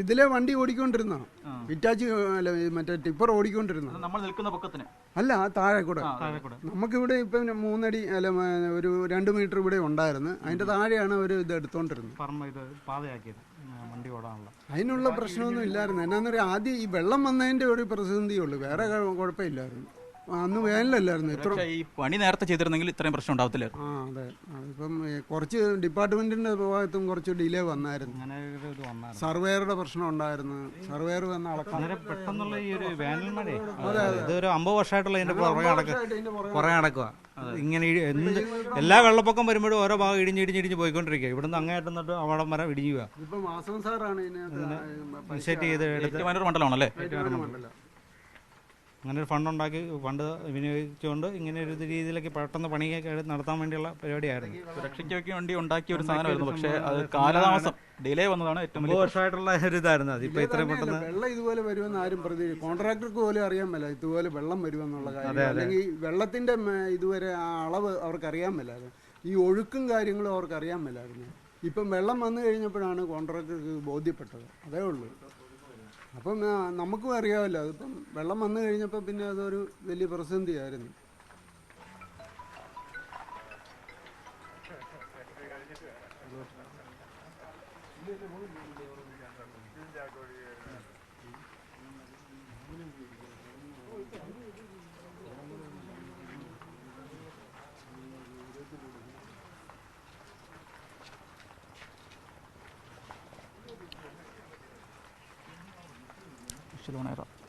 ഇതിലെ വണ്ടി ഓടിക്കൊണ്ടിരുന്ന. വിറ്റാച്ചി അല്ല മറ്റേ ടിപ്പർ ഓടിക്കൊണ്ടിരുന്ന നമ്മൾ നിൽക്കുന്ന പൊക്കത്തിന്. അല്ല ആ താഴെ കൂടെ. നമുക്ക് ഇവിടെ ഇപ്പൊ നമുക്കിവിടെ ഇപ്പം മൂന്നടി അല്ല ഒരു രണ്ട് മീറ്റർ ഇവിടെ ഉണ്ടായിരുന്നു. അതിന്റെ താഴെയാണ് ഒരു ഇത് എടുത്തോണ്ടിരുന്നത്. പാതയാക്കിയത് വണ്ടി ഓടാനുള്ള. അതിനുള്ള പ്രശ്നമൊന്നും ഇല്ലായിരുന്നു. എന്നാന്ന് പറയാ ആദ്യം ഈ വെള്ളം വന്നതിന്റെ ഒരു പ്രതിസന്ധിയുള്ളൂ വേറെ കുഴപ്പമില്ലായിരുന്നു. അന്ന് വേനലല്ലായിരുന്നു ഇത്ര പക്ഷേ ഈ പണി നേരത്തെ ചെയ്തിരുന്നെങ്കിൽ ഇത്രയും പ്രശ്നം ഉണ്ടാവത്തില്ലായിരുന്നു ആ അതെ. ഇപ്പം കുറച്ച് ഡിപ്പാർട്ട്മെന്റിന്റെ ഭാഗത്തും കുറച്ച് ഡിലേ വന്നായിരുന്നു. അങ്ങനെ ഒരു ഇത് വന്നായിരുന്നു. സർവേയറുടെ പ്രശ്നം ഉണ്ടായിരുന്നു. സർവേയർ വന്ന് അളക്കാൻ അന്നേരം പെട്ടെന്നുള്ള ഈ ഒരു വേനൽ മഴ. ഇതൊരു അമ്പത് വർഷമായിട്ടുള്ള ഇതിന്റെ പുറകെ നടക്കുക പുറകെ നടക്കുക ഇങ്ങനെ ഇടി- എന്ത് എല്ലാ വെള്ളപ്പൊക്കം വരുമ്പോഴും ഓരോ ഭാഗം ഇടിഞ്ഞ് ഇടിഞ്ഞ് ഇടിഞ്ഞ് പോയിക്കൊണ്ടിരിക്കുക. ഇവിടുന്ന് അങ്ങേറ്റം തൊട്ട് അവിടം വരെ ഇടിഞ്ഞു പോവുക. ഇപ്പൊ മാസം സാറാണ് ഇതിനകത്ത് സെറ്റ് ചെയ്ത് എടുത്ത് ഏറ്റുമാനൂർ മണ്ഡലമാണല്ലേ? മണ്ഡലം. അങ്ങനെ ഒരു ഫണ്ട് ഉണ്ടാക്കി ഫണ്ട് വിനിയോഗിച്ചുകൊണ്ട് ഇങ്ങനെ ഒരു രീതിയിലേക്ക് പെട്ടെന്ന് പണിയൊക്കെ നടത്താൻ വേണ്ടിയുള്ള പരിപാടിയായിരുന്നു. സുരക്ഷയ്ക്ക് വേണ്ടി ഉണ്ടാക്കിയ ഒരു സാധനമായിരുന്നു. പക്ഷേ അത് കാലതാമസം ഡിലേ വന്നതാണ് ഏറ്റവും വലിയ വർഷമായിട്ടുള്ള ഒരു ഇതായിരുന്നു. അത് ഇപ്പൊ ഇത്രയും പെട്ടെന്ന് വെള്ളം ഇതുപോലെ വരുമെന്ന് ആരും പ്രതീക്ഷ കോൺട്രാക്ടർക്ക് പോലും അറിയാൻ മേല. ഇതുപോലെ വെള്ളം വരുമെന്നുള്ള കാര്യം. അല്ലെങ്കിൽ വെള്ളത്തിന്റെ ഇതുവരെ ആ അളവ് അവർക്ക് അറിയാൻ മേലായിരുന്നു. ഈ ഒഴുക്കും കാര്യങ്ങളും അവർക്ക് അറിയാൻ മേലായിരുന്നു. ഇപ്പം വെള്ളം വന്നു കഴിഞ്ഞപ്പോഴാണ് കോൺട്രാക്ടർക്ക് ബോധ്യപ്പെട്ടത്. അതേ ഉള്ളൂ. അപ്പം നമുക്കും അറിയാമല്ലോ. അതിപ്പം വെള്ളം വന്നു കഴിഞ്ഞപ്പോൾ പിന്നെ അതൊരു വലിയ പ്രതിസന്ധിയായിരുന്നു. 就弄好了。